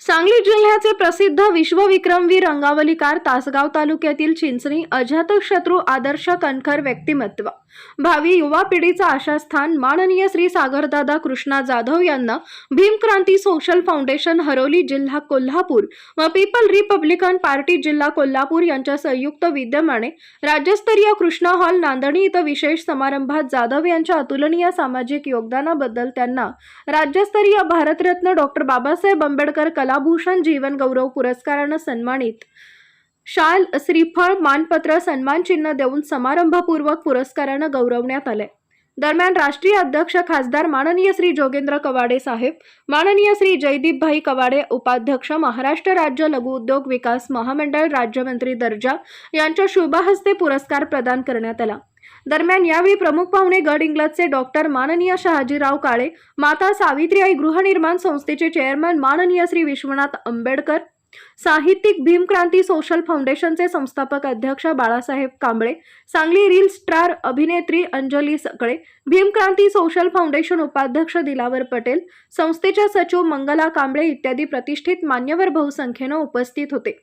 सांगली जिल्ह्याचे प्रसिद्ध विश्वविक्रमवीर अंगावलीकार तासगाव तालुक्यातील चिंचणी अजातशत्रू आदर्श कणखर व्यक्तिमत्व. भावी युवा पिढीचा आशास्थान माननीय श्री सागरदादा कृष्णा जाधव यांना भीमक्रांती सोशल फाउंडेशन हरोली जिल्हा कोल्हापूर व पीपल रिपब्लिकन पार्टी जिल्हा कोल्हापूर यांच्या संयुक्त विद्यमाने राज्यस्तरीय कृष्णा हॉल नांदणी इथं विशेष समारंभात जाधव यांच्या अतुलनीय सामाजिक योगदानाबद्दल त्यांना राज्यस्तरीय भारतरत्न डॉक्टर बाबासाहेब आंबेडकर कलाभूषण जीवन गौरव पुरस्कारानं सन्मानित. शाल श्रीफळ मानपत्र सन्मान चिन्ह देऊन समारंभपूर्वक पुरस्कारानं गौरवण्यात आले दरम्यान राष्ट्रीय अध्यक्ष खासदार माननीय श्री जोगेंद्र कवाडे साहेब माननीय श्री जयदीपभाई कवाडे उपाध्यक्ष महाराष्ट्र राज्य लघु उद्योग विकास महामंडळ राज्यमंत्री दर्जा यांच्या शुभहस्ते पुरस्कार प्रदान करण्यात आला. दरम्यान यावेळी प्रमुख पाहुणे गड इंग्लजचे डॉक्टर माननीय शहाजीराव काळे माता सावित्रीबाई गृहनिर्माण संस्थेचे चेअरमन माननीय श्री विश्वनाथ आंबेडकर साहित्यिक भीमक्रांती सोशल फाउंडेशनचे संस्थापक अध्यक्ष बाळासाहेब कांबळे सांगली रील स्टार अभिनेत्री अंजली सकळे भीमक्रांती सोशल फाउंडेशन उपाध्यक्ष दिलावर पटेल संस्थेच्या सचिव मंगला कांबळे इत्यादी प्रतिष्ठित मान्यवर बहुसंख्येनं उपस्थित होते.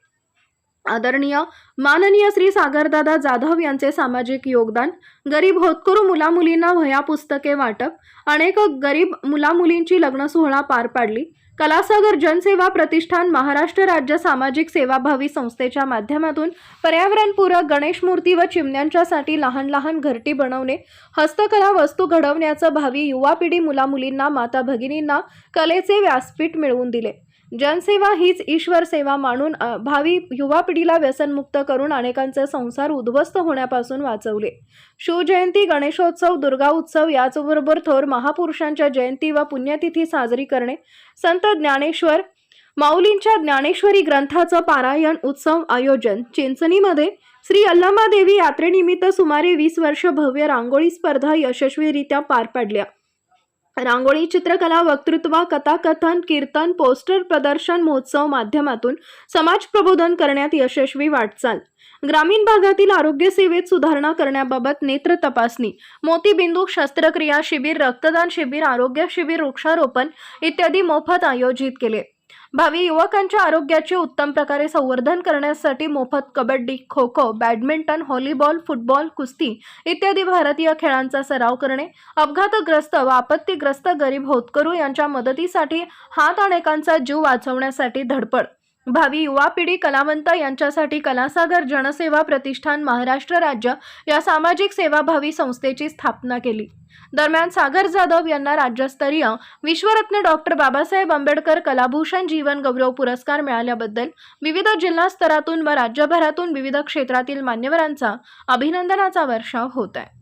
आदरणीय माननीय श्री सागरदादा जाधव यांचे सामाजिक योगदान गरीब होतकरू मुलामुलींना वह्या पुस्तके वाटप अनेक गरीब मुलामुलींची लग्न सोहळा पार पाडली कलासागर जनसेवा प्रतिष्ठान महाराष्ट्र राज्य सामाजिक सेवाभावी संस्थेच्या माध्यमातून पर्यावरणपूरक गणेश मूर्ती व चिमण्यांच्यासाठी लहान लहान घरटी बनवणे हस्तकला वस्तू घडवण्याचं भावी युवा पिढी मुलामुलींना माता भगिनींना कलेचे व्यासपीठ मिळवून दिले. जनसेवा हीच ईश्वर सेवा मानून भावी युवा पिढीला व्यसनमुक्त करून अनेकांचे संसार उद्ध्वस्त होण्यापासून वाचवले. शिवजयंती गणेशोत्सव दुर्गा उत्सव याचबरोबर थोर महापुरुषांच्या जयंती व पुण्यतिथी साजरी करणे. संत ज्ञानेश्वर माऊलींच्या ज्ञानेश्वरी ग्रंथाचं पारायण उत्सव आयोजन. चिंचणीमध्ये श्री अल्लामादेवी यात्रेनिमित्त सुमारे वीस वर्ष भव्य रांगोळी स्पर्धा यशस्वीरित्या पार पडल्या. रांगोळी चित्रकला वक्तृत्व कथाकथन कीर्तन पोस्टर प्रदर्शन महोत्सव माध्यमातून समाज प्रबोधन करण्यात यशस्वी वाटचाल. ग्रामीण भागातील आरोग्य सेवेत सुधारणा करण्याबाबत नेत्र तपासणी मोतीबिंदू शस्त्रक्रिया शिबिर रक्तदान शिबिर आरोग्य शिबिर वृक्षारोपण इत्यादी मोफत आयोजित केले. भावी युवकांच्या आरोग्याचे उत्तम प्रकारे संवर्धन करण्यासाठी मोफत kabaddi kho kho badminton volleyball football कुस्ती इत्यादी भारतीय खेळांचा सराव करणे अपघातग्रस्त व आपत्तीग्रस्त गरीब होतकरू यांच्या मदतीसाठी हात अनेकांचा जीव वाचवण्यासाठी धडपड. भावी युवा पिढी कलावंत यांच्यासाठी कलासागर जनसेवा प्रतिष्ठान महाराष्ट्र राज्य या सामाजिक सेवाभावी संस्थेची स्थापना केली. दरम्यान सागर जाधव यांना राज्यस्तरीय विश्वरत्न डॉक्टर बाबासाहेब आंबेडकर कलाभूषण जीवन गौरव पुरस्कार मिळाल्याबद्दल विविध जिल्हा स्तरातून व राज्यभरातून विविध क्षेत्रातील मान्यवरांचा अभिनंदनाचा वर्षाव होत आहे.